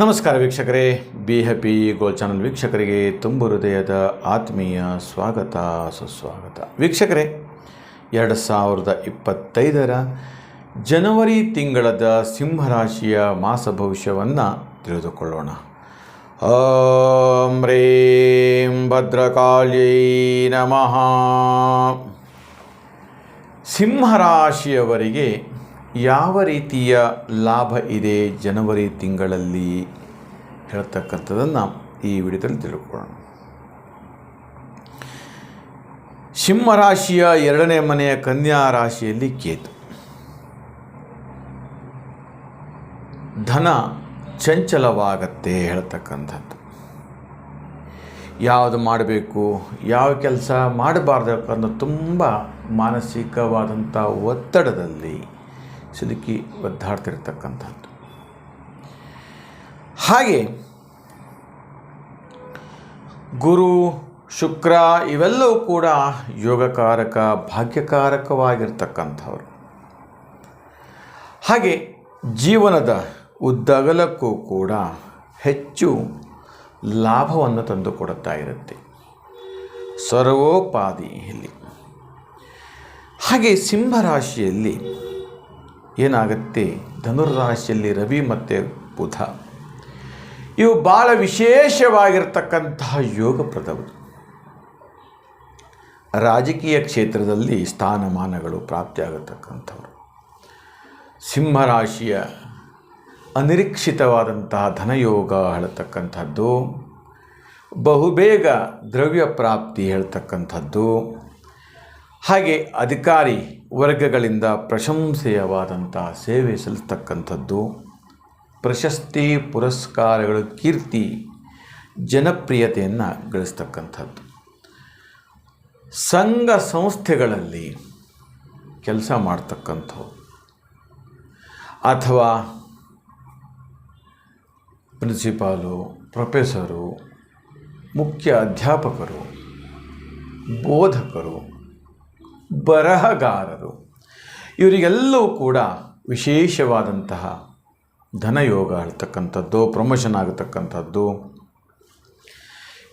ನಮಸ್ಕಾರ ವೀಕ್ಷಕರೇ. Be happy goal channel ವೀಕ್ಷಕರಿಗೆ ತುಂಬ ಹೃದಯದ ಆತ್ಮೀಯ ಸ್ವಾಗತ, ಸುಸ್ವಾಗತ. ವೀಕ್ಷಕರೇ, ಎರಡು ಸಾವಿರದ ಇಪ್ಪತ್ತೈದರ ಜನವರಿ ತಿಂಗಳದ ಸಿಂಹರಾಶಿಯ ಮಾಸ ಭವಿಷ್ಯವನ್ನು ತಿಳಿದುಕೊಳ್ಳೋಣ. ಓಂ ರೀಂ ಭದ್ರಕಾಳ್ಯೈ ನಮಃ. ಸಿಂಹರಾಶಿಯವರಿಗೆ ಯಾವ ರೀತಿಯ ಲಾಭ ಇದೆ ಜನವರಿ ತಿಂಗಳಲ್ಲಿ ಹೇಳ್ತಕ್ಕಂಥದ್ದನ್ನು ಈ ವಿಡಿಯೋದಲ್ಲಿ ತಿಳ್ಕೊಳ್ಳೋಣ. ಸಿಂಹರಾಶಿಯ ಎರಡನೇ ಮನೆಯ ಕನ್ಯಾ ರಾಶಿಯಲ್ಲಿ ಕೇತು. ಧನ ಚಂಚಲವಾಗತ್ತೆ ಹೇಳ್ತಕ್ಕಂಥದ್ದು. ಯಾವುದು ಮಾಡಬೇಕು, ಯಾವ ಕೆಲಸ ಮಾಡಬಾರ್ದು ಅನ್ನೋ ತುಂಬ ಮಾನಸಿಕವಾದಂಥ ಒತ್ತಡದಲ್ಲಿ ಸಿಲುಕಿ ಒದ್ದಾಡ್ತಿರ್ತಕ್ಕಂಥದ್ದು. ಹಾಗೆ ಗುರು, ಶುಕ್ರ ಇವೆಲ್ಲವೂ ಕೂಡ ಯೋಗಕಾರಕ, ಭಾಗ್ಯಕಾರಕವಾಗಿರ್ತಕ್ಕಂಥವ್ರು. ಹಾಗೆ ಜೀವನದ ಉದ್ದಗಲಕ್ಕೂ ಕೂಡ ಹೆಚ್ಚು ಲಾಭವನ್ನು ತಂದುಕೊಡುತ್ತಾ ಇರುತ್ತೆ. ಸರ್ವೋಪಾದಿ ಇಲ್ಲಿ ಹಾಗೆ ಸಿಂಹರಾಶಿಯಲ್ಲಿ ಏನಾಗುತ್ತೆ? ಧನುರ್ರಾಶಿಯಲ್ಲಿ ರವಿ ಮತ್ತು ಬುಧ. ಇವು ಭಾಳ ವಿಶೇಷವಾಗಿರ್ತಕ್ಕಂತಹ ಯೋಗಪ್ರದವು. ರಾಜಕೀಯ ಕ್ಷೇತ್ರದಲ್ಲಿ ಸ್ಥಾನಮಾನಗಳು ಪ್ರಾಪ್ತಿಯಾಗತಕ್ಕಂಥವ್ರು. ಸಿಂಹರಾಶಿಯ ಅನಿರೀಕ್ಷಿತವಾದಂತಹ ಧನಯೋಗ ಹೇಳ್ತಕ್ಕಂಥದ್ದು ಬಹುಬೇಗ ದ್ರವ್ಯ ಪ್ರಾಪ್ತಿ ಹೇಳ್ತಕ್ಕಂಥದ್ದು. ಹಾಗೆ ಅಧಿಕಾರಿ ವರ್ಗಗಳಿಂದ ಪ್ರಶಂಸೆಯವಾದಂಥ ಸೇವೆ ಸಲ್ಲಿಸ್ತಕ್ಕಂಥದ್ದು. ಪ್ರಶಸ್ತಿ, ಪುರಸ್ಕಾರಗಳು, ಕೀರ್ತಿ, ಜನಪ್ರಿಯತೆಯನ್ನು ಗಳಿಸ್ತಕ್ಕಂಥದ್ದು. ಸಂಘ ಸಂಸ್ಥೆಗಳಲ್ಲಿ ಕೆಲಸ ಮಾಡ್ತಕ್ಕಂಥವು. ಅಥವಾ ಪ್ರಿನ್ಸಿಪಾಲು, ಪ್ರೊಫೆಸರು, ಮುಖ್ಯ ಅಧ್ಯಾಪಕರು, ಬೋಧಕರು ಬರಹಗಾರರು. ಇವರಿಗೆಲ್ಲವೂ ಕೂಡ ವಿಶೇಷವಾದಂತಹ ಧನಯೋಗ ಹೇಳ್ತಕ್ಕಂಥದ್ದು ಪ್ರಮೋಷನ್ ಆಗತಕ್ಕಂಥದ್ದು,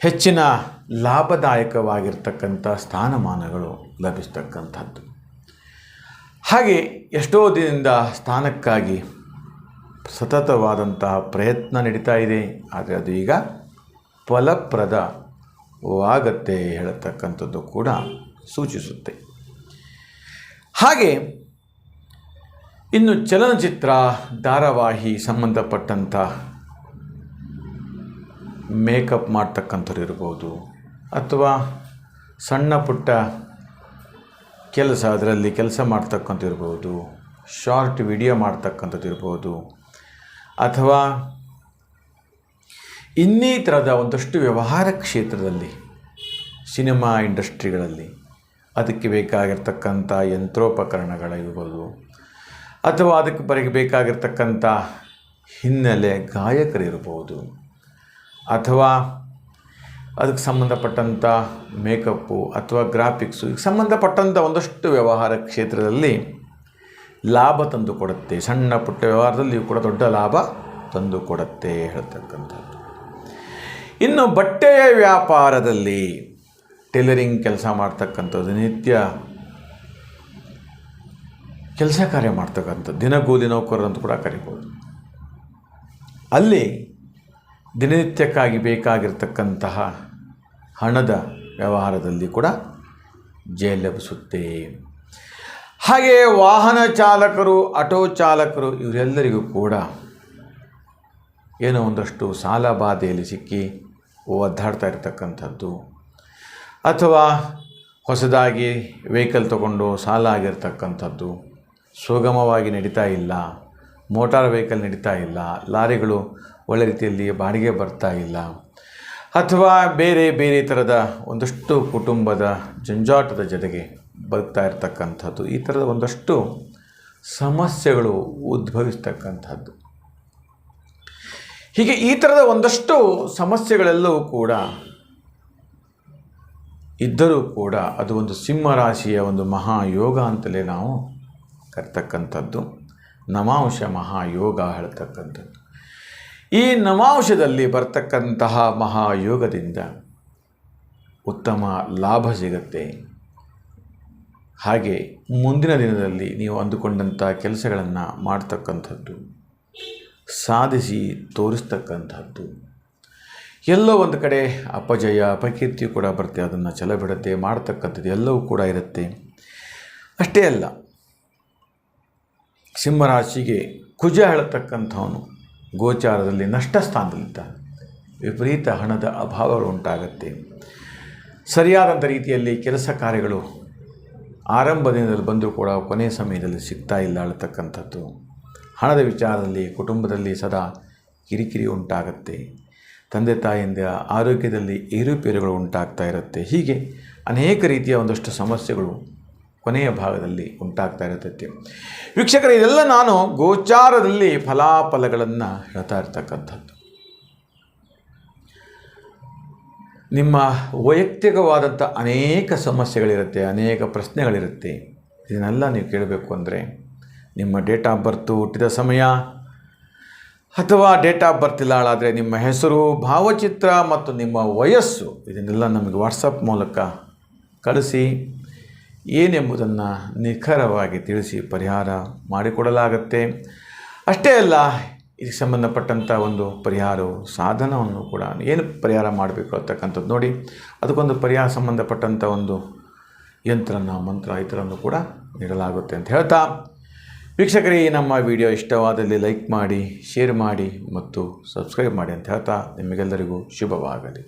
ಹೆಚ್ಚಿನ ಲಾಭದಾಯಕವಾಗಿರ್ತಕ್ಕಂಥ ಸ್ಥಾನಮಾನಗಳು ಲಭಿಸ್ತಕ್ಕಂಥದ್ದು. ಹಾಗೆ ಎಷ್ಟೋ ದಿನದಿಂದ ಸ್ಥಾನಕ್ಕಾಗಿ ಸತತವಾದಂತಹ ಪ್ರಯತ್ನ ನಡೀತಾ ಇದೆ. ಆದರೆ ಅದು ಈಗ ಫಲಪ್ರದವಾಗತ್ತೆ ಹೇಳತಕ್ಕಂಥದ್ದು ಕೂಡ ಸೂಚಿಸುತ್ತೆ. ಹಾಗೆ ಇನ್ನು ಚಲನಚಿತ್ರ, ಧಾರಾವಾಹಿ ಸಂಬಂಧಪಟ್ಟಂಥ ಮೇಕಪ್ ಮಾಡ್ತಕ್ಕಂಥವ್ರು ಇರ್ಬೋದು ಅಥವಾ ಸಣ್ಣ ಪುಟ್ಟ ಕೆಲಸ, ಅದರಲ್ಲಿ ಕೆಲಸ ಮಾಡ್ತಕ್ಕಂಥ ಇರ್ಬೋದು ಶಾರ್ಟ್ ವಿಡಿಯೋ ಮಾಡ್ತಕ್ಕಂಥದ್ದು ಇರ್ಬೋದು ಅಥವಾ ಇನ್ನಿತರದ ಒಂದಷ್ಟು ವ್ಯವಹಾರ ಕ್ಷೇತ್ರದಲ್ಲಿ, ಸಿನಿಮಾ ಇಂಡಸ್ಟ್ರಿಗಳಲ್ಲಿ ಅದಕ್ಕೆ ಬೇಕಾಗಿರ್ತಕ್ಕಂಥ ಯಂತ್ರೋಪಕರಣಗಳಿರ್ಬೋದು ಅಥವಾ ಅದಕ್ಕೆ ಬರೀ ಬೇಕಾಗಿರ್ತಕ್ಕಂಥ ಹಿನ್ನೆಲೆ ಗಾಯಕರಿರ್ಬೋದು ಅಥವಾ ಅದಕ್ಕೆ ಸಂಬಂಧಪಟ್ಟಂಥ ಮೇಕಪ್ಪು ಅಥವಾ ಗ್ರಾಫಿಕ್ಸು, ಇದಕ್ಕೆ ಸಂಬಂಧಪಟ್ಟಂಥ ಒಂದಷ್ಟು ವ್ಯವಹಾರ ಕ್ಷೇತ್ರದಲ್ಲಿ ಲಾಭ ತಂದು ಕೊಡುತ್ತೆ. ಸಣ್ಣ ಪುಟ್ಟ ವ್ಯವಹಾರದಲ್ಲಿಯೂ ಕೂಡ ದೊಡ್ಡ ಲಾಭ ತಂದು ಕೊಡುತ್ತೆ ಹೇಳ್ತಕ್ಕಂಥದ್ದು. ಇನ್ನು ಬಟ್ಟೆಯ ವ್ಯಾಪಾರದಲ್ಲಿ ಟೈಲರಿಂಗ್ ಕೆಲಸ ಮಾಡ್ತಕ್ಕಂಥದ್ದು, ನಿತ್ಯ ಕೆಲಸ ಕಾರ್ಯ ಮಾಡ್ತಕ್ಕಂಥದ್ದು ದಿನಗೂಲಿ ನೌಕರರು ಅಂತ ಕೂಡ ಕರಿಬೋದು. ಅಲ್ಲಿ ದಿನನಿತ್ಯಕ್ಕಾಗಿ ಬೇಕಾಗಿರ್ತಕ್ಕಂತಹ ಹಣದ ವ್ಯವಹಾರದಲ್ಲಿ ಕೂಡ ಜಯ ಲಭಿಸುತ್ತೆ. ಹಾಗೆ ವಾಹನ ಚಾಲಕರು, ಆಟೋ ಚಾಲಕರು ಇವರೆಲ್ಲರಿಗೂ ಕೂಡ ಏನೋ ಒಂದಷ್ಟು ಸಾಲ ಬಾಧೆಯಲ್ಲಿ ಸಿಕ್ಕಿ ಒದ್ದಾಡ್ತಾ ಇರತಕ್ಕಂಥದ್ದು. ಅಥವಾ ಹೊಸದಾಗಿ ವೆಹಿಕಲ್ ತಗೊಂಡು ಸಾಲ ಆಗಿರ್ತಕ್ಕಂಥದ್ದು ಸುಗಮವಾಗಿ ನಡೀತಾ ಇಲ್ಲ, ಮೋಟಾರ್ ವೆಹಿಕಲ್ ನಡೀತಾ ಇಲ್ಲ, ಲಾರಿಗಳು ಒಳ್ಳೆ ರೀತಿಯಲ್ಲಿ ಬಾಡಿಗೆ ಬರ್ತಾ ಇಲ್ಲ, ಅಥವಾ ಬೇರೆ ಬೇರೆ ಥರದ ಒಂದಷ್ಟು ಕುಟುಂಬದ ಜಂಜಾಟದ ಜೊತೆಗೆ ಬದುಕ್ತಾ ಇರತಕ್ಕಂಥದ್ದು, ಈ ಥರದ ಒಂದಷ್ಟು ಸಮಸ್ಯೆಗಳು ಉದ್ಭವಿಸ್ತಕ್ಕಂಥದ್ದು. ಹೀಗೆ ಈ ಥರದ ಒಂದಷ್ಟು ಸಮಸ್ಯೆಗಳೆಲ್ಲವೂ ಕೂಡ ಇದ್ದರೂ ಕೂಡ ಅದು ಒಂದು ಸಿಂಹರಾಶಿಯ ಒಂದು ಮಹಾಯೋಗ ಅಂತಲೇ ನಾವು ಕರ್ತಕ್ಕಂಥದ್ದು. ನಮಾಂಶ ಮಹಾಯೋಗ ಹೇಳ್ತಕ್ಕಂಥದ್ದು. ಈ ನಮಾಂಶದಲ್ಲಿ ಬರ್ತಕ್ಕಂತಹ ಮಹಾಯೋಗದಿಂದ ಉತ್ತಮ ಲಾಭ ಸಿಗುತ್ತೆ. ಹಾಗೆ ಮುಂದಿನ ದಿನದಲ್ಲಿ ನೀವು ಅಂದುಕೊಂಡಂಥ ಕೆಲಸಗಳನ್ನು ಮಾಡ್ತಕ್ಕಂಥದ್ದು, ಸಾಧಿಸಿ ತೋರಿಸ್ತಕ್ಕಂಥದ್ದು. ಎಲ್ಲೋ ಒಂದು ಕಡೆ ಅಪಜಯ ಅಪಕೀರ್ತಿ ಕೂಡ ಬರುತ್ತೆ, ಅದನ್ನು ಛಲ ಬಿಡುತ್ತೆ ಮಾಡ್ತಕ್ಕಂಥದ್ದು ಎಲ್ಲವೂ ಕೂಡ ಇರುತ್ತೆ. ಅಷ್ಟೇ ಅಲ್ಲ, ಸಿಂಹರಾಶಿಗೆ ಕುಜ ಹೇಳತಕ್ಕಂಥವನು ಗೋಚಾರದಲ್ಲಿ ನಷ್ಟ ಸ್ಥಾನದಲ್ಲಿದ್ದಾನೆ ವಿಪರೀತ ಹಣದ ಅಭಾವಗಳು ಉಂಟಾಗತ್ತೆ. ಸರಿಯಾದಂಥ ರೀತಿಯಲ್ಲಿ ಕೆಲಸ ಕಾರ್ಯಗಳು ಆರಂಭ ದಿನದಲ್ಲಿ ಬಂದರೂ ಕೂಡ ಕೊನೆಯ ಸಮಯದಲ್ಲಿ ಸಿಗ್ತಾ ಇಲ್ಲ ಅಳತಕ್ಕಂಥದ್ದು ಹಣದ ವಿಚಾರದಲ್ಲಿ, ಕುಟುಂಬದಲ್ಲಿ ಸದಾ ಕಿರಿಕಿರಿ ಉಂಟಾಗತ್ತೆ. ತಂದೆ ತಾಯಿಯಿಂದ ಆರೋಗ್ಯದಲ್ಲಿ ಏರುಪೇರುಗಳು ಉಂಟಾಗ್ತಾ ಇರುತ್ತೆ. ಹೀಗೆ ಅನೇಕ ರೀತಿಯ ಒಂದಷ್ಟು ಸಮಸ್ಯೆಗಳು ಕೊನೆಯ ಭಾಗದಲ್ಲಿ ಉಂಟಾಗ್ತಾ ಇರುತ್ತೆ. ವೀಕ್ಷಕರ, ಇದೆಲ್ಲ ನಾನು ಗೋಚಾರದಲ್ಲಿ ಫಲಾಫಲಗಳನ್ನು ಹೇಳ್ತಾ ಇರ್ತಕ್ಕಂಥದ್ದು. ನಿಮ್ಮ ವೈಯಕ್ತಿಕವಾದಂಥ ಅನೇಕ ಸಮಸ್ಯೆಗಳಿರುತ್ತೆ, ಅನೇಕ ಪ್ರಶ್ನೆಗಳಿರುತ್ತೆ. ಇದನ್ನೆಲ್ಲ ನೀವು ಕೇಳಬೇಕು ಅಂದರೆ ನಿಮ್ಮ ಡೇಟ್ ಆಫ್ ಬರ್ತು, ಹುಟ್ಟಿದ ಸಮಯ ಅಥವಾ ಡೇಟ್ ಆಫ್ ಬರ್ತ್ ಇಲ್ಲ ಹಾಳಾದರೆ ನಿಮ್ಮ ಹೆಸರು, ಭಾವಚಿತ್ರ ಮತ್ತು ನಿಮ್ಮ ವಯಸ್ಸು ಇದನ್ನೆಲ್ಲ ನಮಗೆ ವಾಟ್ಸಪ್ ಮೂಲಕ ಕಳಿಸಿ. ಏನೆಂಬುದನ್ನು ನಿಖರವಾಗಿ ತಿಳಿಸಿ ಪರಿಹಾರ ಮಾಡಿಕೊಡಲಾಗತ್ತೆ. ಅಷ್ಟೇ ಅಲ್ಲ, ಇದಕ್ಕೆ ಸಂಬಂಧಪಟ್ಟಂಥ ಒಂದು ಪರಿಹಾರ ಸಾಧನವನ್ನು ಕೂಡ ಏನು ಪರಿಹಾರ ಮಾಡಬೇಕು ಅಂತಕ್ಕಂಥದ್ದು ನೋಡಿ. ಅದಕ್ಕೊಂದು ಪರಿಹಾರ ಸಂಬಂಧಪಟ್ಟಂಥ ಒಂದು ಯಂತ್ರನ, ಮಂತ್ರ, ಇತರನ್ನು ಕೂಡ ನೀಡಲಾಗುತ್ತೆ ಅಂತ ಹೇಳ್ತಾ. ವೀಕ್ಷಕರೇ, ನಮ್ಮ ವಿಡಿಯೋ ಇಷ್ಟವಾದಲ್ಲಿ ಲೈಕ್ ಮಾಡಿ, ಶೇರ್ ಮಾಡಿ ಮತ್ತು ಸಬ್ಸ್ಕ್ರೈಬ್ ಮಾಡಿ ಅಂತ ಹೇಳ್ತಾ ನಿಮಗೆಲ್ಲರಿಗೂ ಶುಭವಾಗಲಿ.